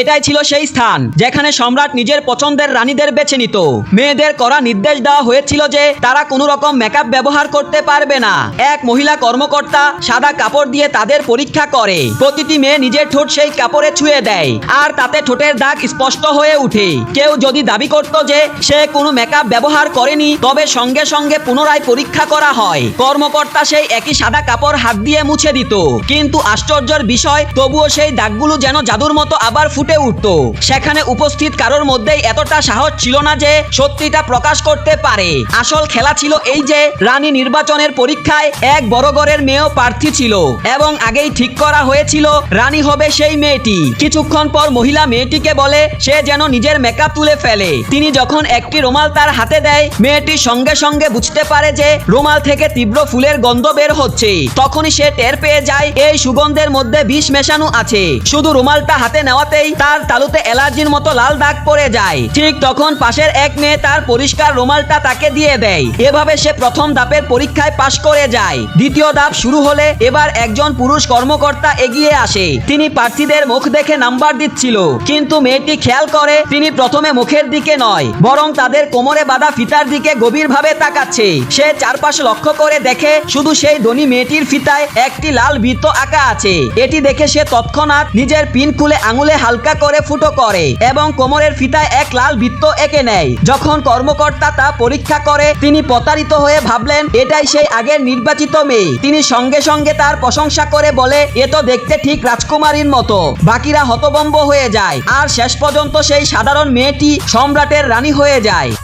এটাই ছিল সেই স্থান, যেখানে সম্রাট নিজের পছন্দের রানীদের বেছে নিত। মেয়েদের করা নির্দেশ দেওয়া হয়েছিল যে, তারা কোনো রকম মেকআপ ব্যবহার করতে পারবে না। এক মহিলা কর্মকর্তা সাদা কাপড় দিয়ে তাদের পরীক্ষা করে। প্রতিটি মেয়ে নিজের ঠোঁট সেই কাপড়ে ছুঁয়ে দেয়, আর তাতে ঠোঁটের দাগ স্পষ্ট হয়ে ওঠে। কেউ যদি দাবি করত যে, সে কোনো মেকআপ ব্যবহার করেনি, তবে সঙ্গে সঙ্গে পুনরায় পরীক্ষা করা হয়। কর্মকর্তা সেই একই সাদা কাপড় হাত দিয়ে মুছে দিত। কিন্তু আশ্চর্যের বিষয়, তবুও সেই দাগগুলো যেন জাদুর মতো আবার ফুটে উঠত। সেখানে উপস্থিত কারোর মধ্যেই এতটা সাহস ছিল না যে সত্যিটা প্রকাশ করতে পারে। আসল খেলা ছিল এই যে, রানী নির্বাচনের পরীক্ষায় এক বড় গড়ের মেয়েও প্রার্থী ছিল এবং আগেই ঠিক করা হয়েছিল, রানী হবে সেই মেয়েটি। কিছুক্ষণ পর মহিলা মেয়েটিকে বলে, সে যেন নিজের মেকআপ তুলে ফেলে। তিনি যখন একটি রুমাল তার হাতে দেয়, মেয়েটি সঙ্গে সঙ্গে বুঝতে পারে যে রুমাল থেকে তীব্র ফুলের গন্ধ বের হচ্ছে। তখনই সে টের পেয়ে যায়, এই সুগন্ধের মধ্যে বিষ মেশানো আছে। শুধু রুমালটা হাতে নেওয়াতেই তার তালুতে অ্যালার্জির মতো লাল দাগ পড়ে যায়। ঠিক তখন পাশের এক মেয়ে তার পরিষ্কার রুমালটা তাকে দিয়ে দেয়। এভাবে সে প্রথম ধাপের পরীক্ষায় পাশ করে যায়। দ্বিতীয় ধাপ শুরু হলে এবার একজন পুরুষ কর্মকর্তা এগিয়ে আসে। তিনি প্রার্থীদের মুখ দেখে নাম্বার দিচ্ছিল। কিন্তু মেয়েটি খেয়াল করে তিনি প্রথমে মুখের দিকে নয়, বরং তাদের কোমরে বাঁধা ফিতার দিকে গভীরভাবে তাকাচ্ছে। সে চারপাশ লক্ষ্য করে দেখে শুধু সেই ধনী মেয়েটির ফিতায় একটি লাল বৃত্ত আঁকা আছে। এটি দেখে সে তৎক্ষণাৎ নিজের পিন খুলে আঙুলে হালকা করে ফুটো করে এবং কোমরের ফিতায় এক লাল বৃত্ত এঁকে নেয়। যখন কর্মকর্তা তা পরীক্ষা করে, তিনি প্রতারিত হয়ে ভাবলেন, এটাই সেই আগের নির্বাচিত মেয়ে। তিনি সঙ্গে সঙ্গে তার প্রশংসা করে বলে, এ তো দেখতে ঠিক রাজকুমারীর মতো। বাকিরা হতবম্ব হয়ে যায়। আর শেষ পর্যন্ত সেই সাধারণ মেয়েটি সম্রাটের রানী হয়ে যায়।